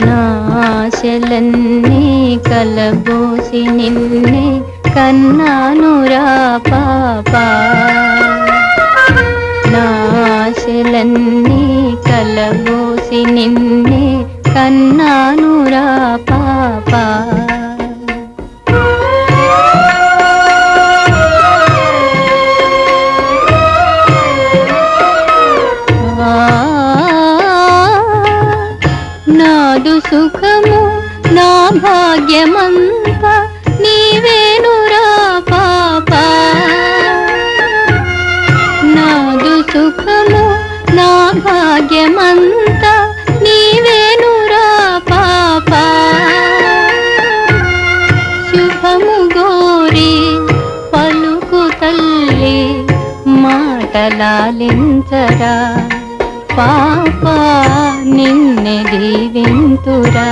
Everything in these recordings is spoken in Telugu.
నాశలన్నీ కలబోసి నిన్నే కన్నానురా పాపా. నాశలన్నీ కలబోసి నిన్నే కన్నానురా పాపా. సుఖము నా భాగ్యమంత నీవేనురా పాప. నాదు సుఖము నా భాగ్యమంత నీవేనురా పాప. శుభము గోరి పలుకు తల్లి మాటలాలించరా. పాప నిన్నే దీవింతురా.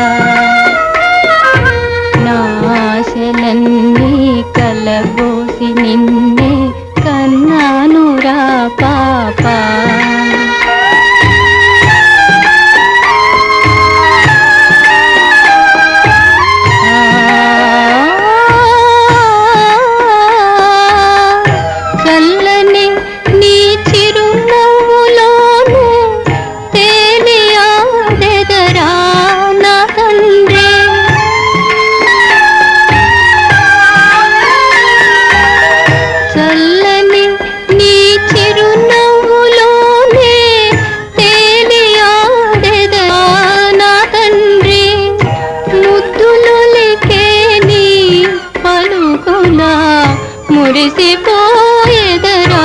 మురిసిపోయేదరా?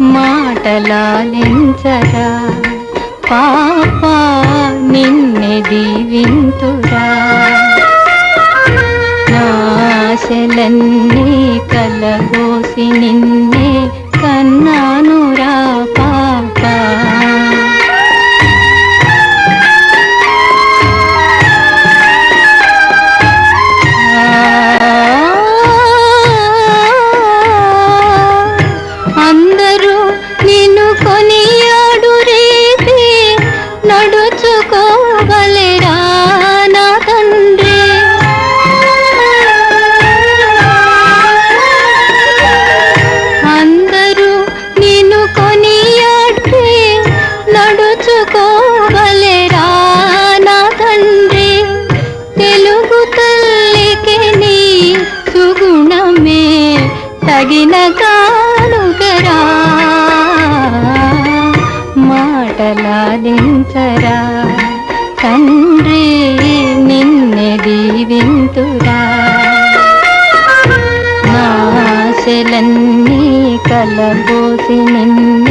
మాటలాలించరా? పాప నిన్నే దీవింతురా? నాశలన్నీ కలగోసి నిన్న తగిన కానుకరా మాటలాదించరా. తండ్రి నిన్నే దీవింతురా నాశలన్నీ కలబోసి నిన్నే